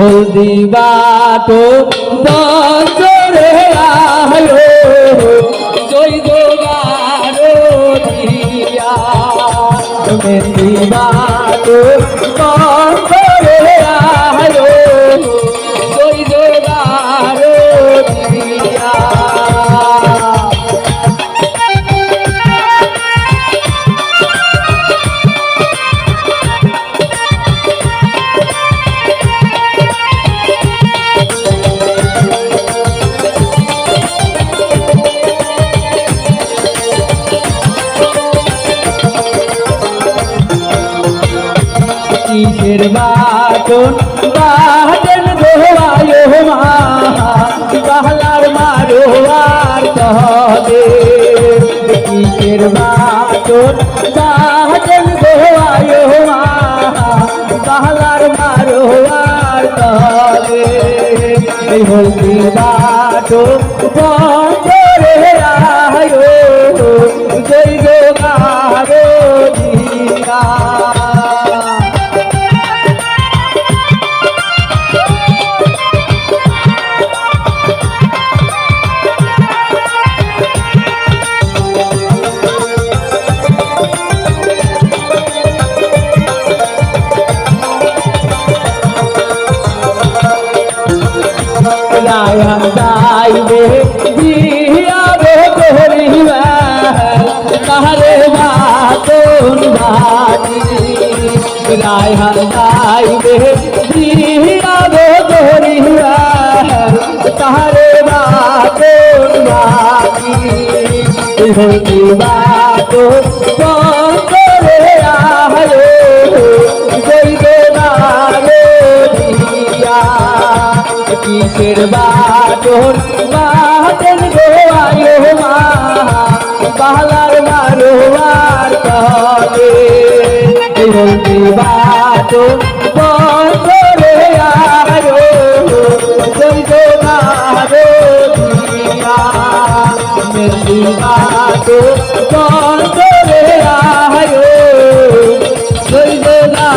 হলদি বাটো বছরে আলো জয় দোগারো দিয়া। হলদি বাটো বছরে কিসের বাটন বাটন দোয়ায় মা, বাহলার মারো আর তবে কিসের বাটন বাটন দোয়ায় মা, বাহলার মারো আর এই হলদি বাটন বন্ধরে আয়ো রায়ন দাইবে দিয়াবে করিবা তাহারে বাতন বাটি রায়ন দাইবে দিয়াবে করিবা তাহারে বাতন বাটি হইতি বাতো বুকের বাদর বাতেন গো আয়ো মা। পাহালার মারোয়ার তলে। বলতে বাদর বন্ধরে আয়ো চন্দ্র নারো দিয়া মেরদি আয়ো চন্দ্র না